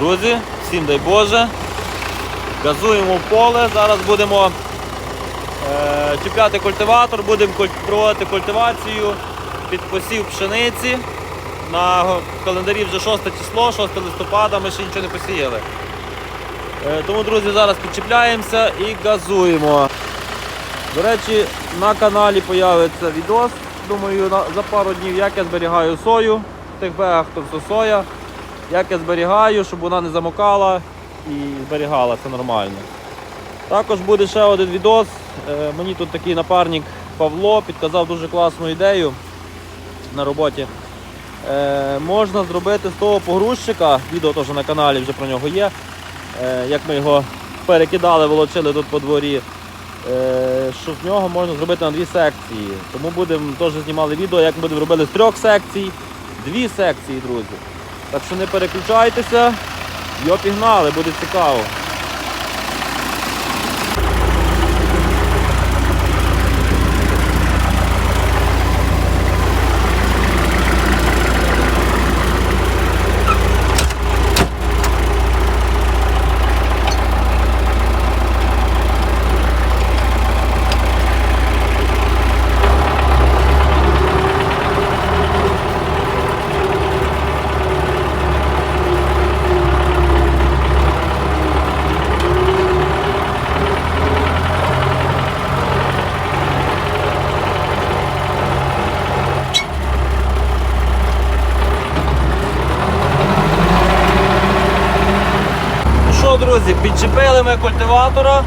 Друзі, всім дай Боже. Газуємо поле. Зараз будемо е, чіпляти культиватор, будемо проводити культивацію під посів пшениці. На календарі вже 6 число, 6 листопада, ми ще нічого не посіяли. Е, тому, друзі, зараз підчіпляємося і газуємо. До речі, на каналі з'явиться відос. Думаю, за пару днів, як я зберігаю сою в тих бегах, то все соя. Як я зберігаю, щоб вона не замокала і зберігалася нормально. Також буде ще один відос. Е, Мені тут такий напарник Павло підказав дуже класну ідею на роботі. Е, можна зробити з того погрузчика, відео теж на каналі вже про нього є. Е, як ми його перекидали, волочили тут по дворі. Що з нього можна зробити на дві секції. Тому будемо теж знімали відео, як ми будемо робити з трьох секцій, дві секції, друзі. Так що не переключайтеся, його пігнали, буде цікаво. Друзі, підчепили ми культиватора.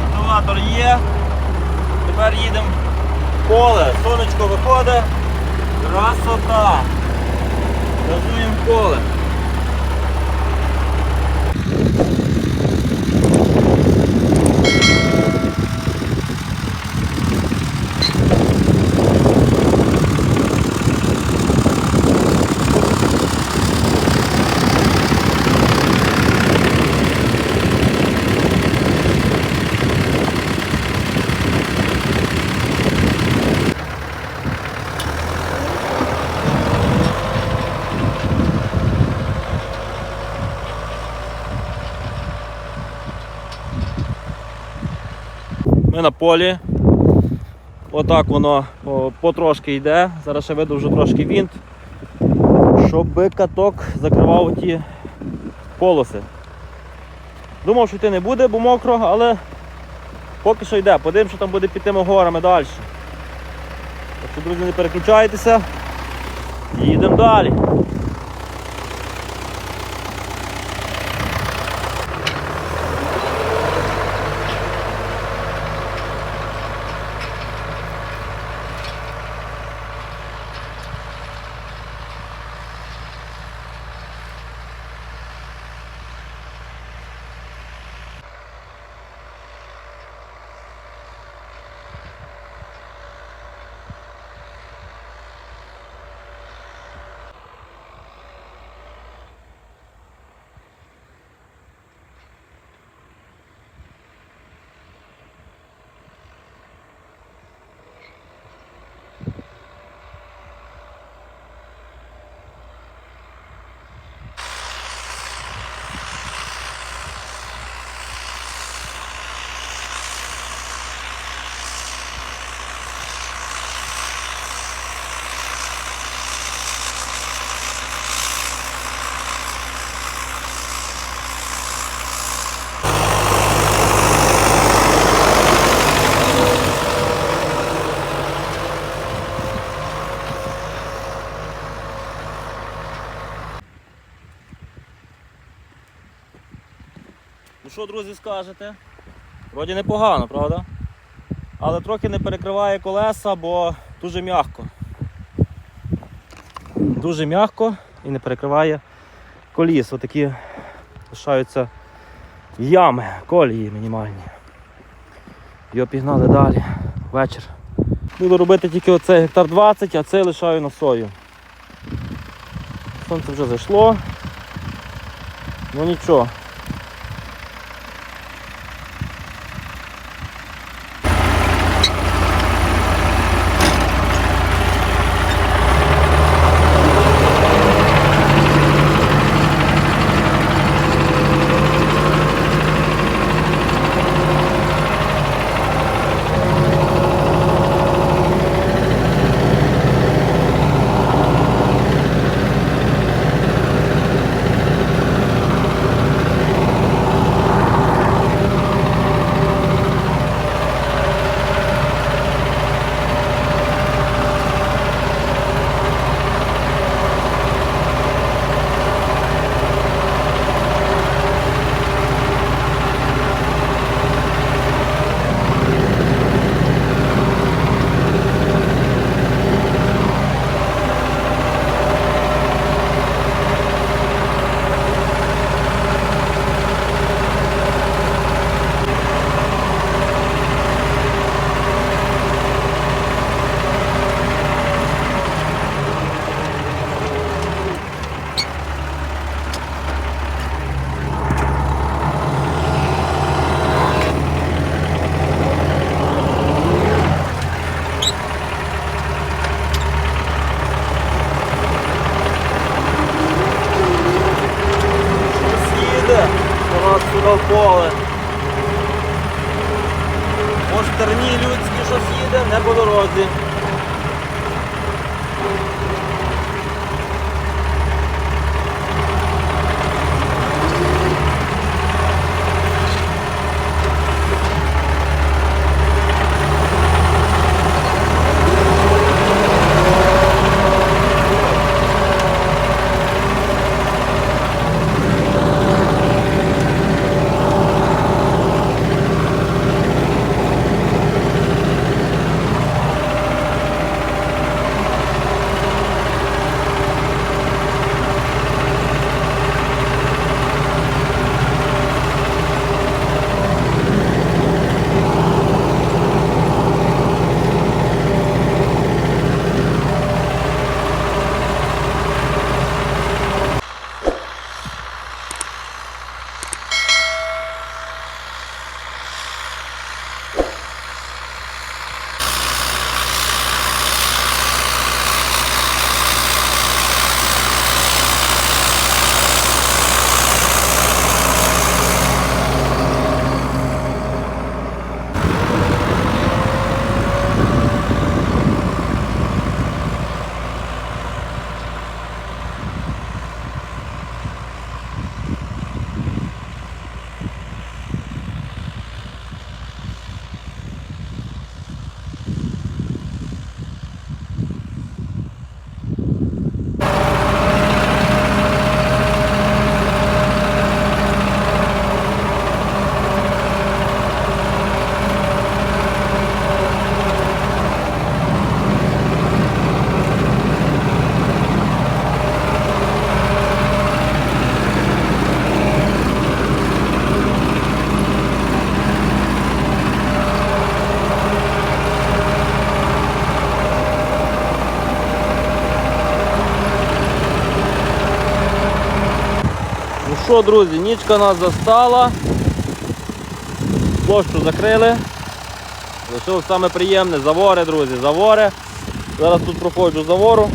Культиватор є. Тепер їдемо в поле. Сонечко виходить. Красота. Газуємо поле. Ми на полі. Отак воно потрошки йде. Зараз ще видовжу трошки вінт, щоб каток закривав ті полоси. Думав, що йти не буде, бо мокро, але поки що йде. Подивимося, що там буде під тими горами далі. Так що, друзі, не переключайтеся. Їдемо далі. Що, друзі, скажете? Вроді непогано, правда? Але трохи не перекриває колеса, бо дуже м'яко. Дуже м'яко і не перекриває коліс. Отакі лишаються ями, колії мінімальні. Його пігнали далі. Вечір. Буду робити тільки оцей гектар 20, а цей лишаю на сою. Сонце вже зайшло. Ну нічого. Приїхав в поле. По стерні людські щось їде, не по дорозі. Що, друзі, нічка нас застала. Площу закрили. Лишилось саме приємне, завори, друзі, завори. Зараз тут проходжу завору,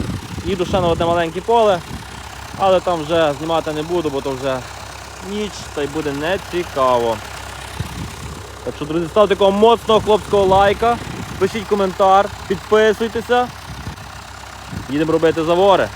їду ще на одне маленьке поле, але там вже знімати не буду, бо то вже ніч та й буде не цікаво. Так що, друзі, ставте такого моцного хлопського лайка, пишіть коментар, підписуйтеся. Їдемо робити завори.